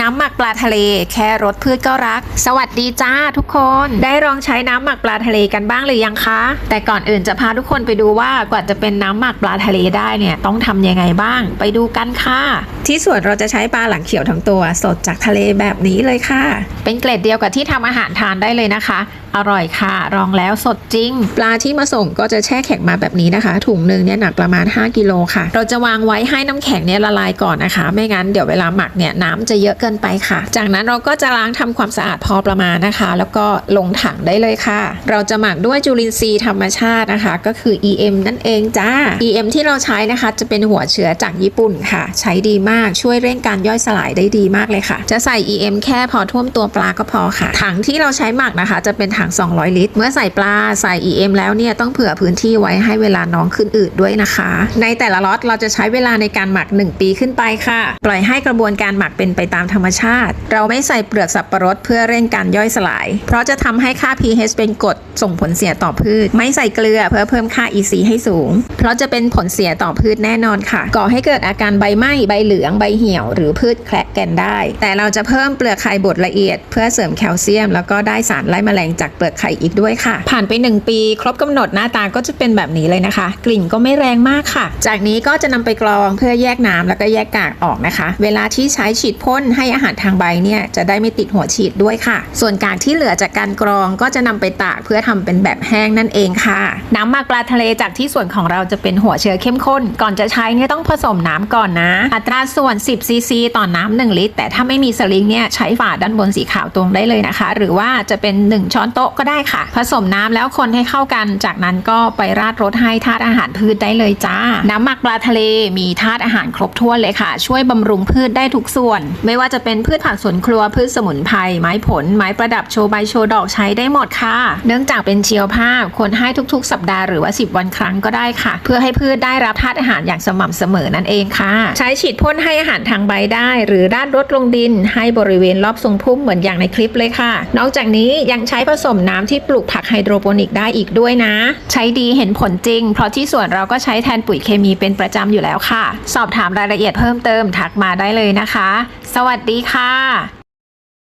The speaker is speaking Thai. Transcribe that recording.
น้ำหมักปลาทะเล แค่รสพืชก็รัก สวัสดีจ้าทุกคน ได้ลองใช้น้ำหมักปลาทะเลกันบ้างหรือยังคะ แต่ก่อนอื่นจะพาทุกคนไปดูว่ากว่าจะเป็นน้ำหมักปลาทะเลได้เนี่ยต้องทำยังไงบ้าง ไปดูกันค่ะ ที่สวนเราจะใช้ปลาหลังเขียวทั้งตัว สดจากทะเลแบบนี้เลยค่ะ เป็นเกล็ดเดียวกับที่ทำอาหารทานได้เลยนะคะ อร่อยค่ะลองแล้วสดจริง ปลาที่มาส่งก็จะแช่แข็งมาแบบนี้นะคะ ถุงหนึ่งเนี่ยหนักประมาณ 5กิโลค่ะ เราจะวางไว้ให้น้ำแข็งเนี่ยละลายก่อนนะคะ ไม่งั้นเดี๋ยวเวลาหมักเนี่ยน้ำจะเยอะเกินไปค่ะ จากนั้นเราก็จะล้างทำความสะอาดพอประมาณนะคะ แล้วก็ลงถังได้เลยค่ะ เราจะหมักด้วยจุลินทรีย์ธรรมชาตินะคะ ก็คือ EM นั่นเองจ้า EM ที่เราใช้นะคะ จะเป็นหัวเชื้อจากญี่ปุ่นค่ะ ใช้ดีมากช่วยเร่งการย่อยสลายได้ดีมากเลยค่ะ จะใส่ EM แค่พอท่วมตัวปลาก็พอค่ะ ถังที่เราใช้หมักนะคะ จะเป็นถัง200 ลิตร เมื่อใส่ปลาใส่ EM แล้วเนี่ยต้องเผื่อพื้นที่ไว้ให้เวลาน้องขึ้นอืดด้วยนะคะ ในแต่ละล็อตเราจะใช้เวลาในการหมัก 1 ปีขึ้นไปค่ะ ปล่อยให้กระบวนการหมักเป็นไปตามธรรมชาติ เราไม่ใส่เปลือกสับปะรดเพื่อเร่งการย่อยสลาย เพราะจะทำให้ค่า pH เป็นกรดส่งผลเสียต่อพืช ไม่ใส่เกลือเพื่อเพิ่มค่า EC ให้สูง เพราะจะเป็นผลเสียต่อพืชแน่นอนค่ะ ก่อให้เกิดอาการใบไหม้ใบเหลืองใบเหี่ยว หรือพืชแคระแกนได้ แต่เราจะเพิ่มเปลือกไข่บดละเอียด เพื่อเสริมแคลเซียม แล้วก็ได้สารไล่แมลงจากเปลือกไข่อีกด้วยค่ะ ผ่านไป 1 ปี ครบกำหนดหน้าตาก็จะเป็นแบบนี้เลยนะคะ กลิ่นก็ไม่แรงมากค่ะ จากนี้ก็จะนำไปกรองเพื่อแยกน้ำแล้วก็แยกกากออกนะคะ เวลาที่ใช้ฉีดพ่นให้อาหารทางใบเนี่ยจะได้ไม่ติดหัวฉีดด้วยค่ะ ส่วนกากที่เหลือจากการกรองก็จะนำไปตากเพื่อทำเป็นแบบแห้งนั่นเองค่ะ น้ำหมักปลาทะเลจากที่ส่วนของเราจะเป็นหัวเชื้อเข้มข้น ก่อนจะใช้เนี่ยต้องผสมน้ำก่อนนะ อัตราส่วน 10ซีซีต่อน้ำ1ลิตร แต่ถ้าไม่มีสลิงเนี่ยใช้ฝาด้านบนสีขาวตรงได้เลยนะคะ หรือว่าจะเป็น 1 ช้อนโต๊ะก็ได้ค่ะ ผสมน้ำแล้วคนให้เข้ากัน จากนั้นก็ไปราดรสให้ธาตุอาหารพืชได้เลยจ้า น้ำหมักปลาทะเลมีธาตุอาหารครบถ้วนเลยค่ะ ช่วยบำรุงพืชได้ทุกส่วน ไม่ว่าจะเป็นพืชผักสวนครัวพืชสมุนไพรไม้ผล ไม้ประดับโชว์ใบโชว์ดอกใช้ได้หมดค่ะ เนื่องจากเป็นเชียวภาพควรให้ทุกๆ สัปดาห์หรือว่า 10 วันครั้งก็ได้ค่ะ เพื่อให้พืชได้รับธาตุอาหารอย่างสม่ำเสมอนั่นเองค่ะ ใช้ฉีดพ่นให้อาหารทางใบได้ หรือราดรดลงดิน ให้บริเวณรอบทรงพุ่มเหมือนอย่างในคลิปเลยค่ะ นอกจากนี้ยังใช้ผสสมน้ำที่ปลูกผักไฮโดรโปนิกได้อีกด้วยนะ ใช้ดีเห็นผลจริง เพราะที่สวนเราก็ใช้แทนปุ๋ยเคมีเป็นประจำอยู่แล้วค่ะ สอบถามรายละเอียดเพิ่มเติมทักมาได้เลยนะคะ สวัสดีค่ะ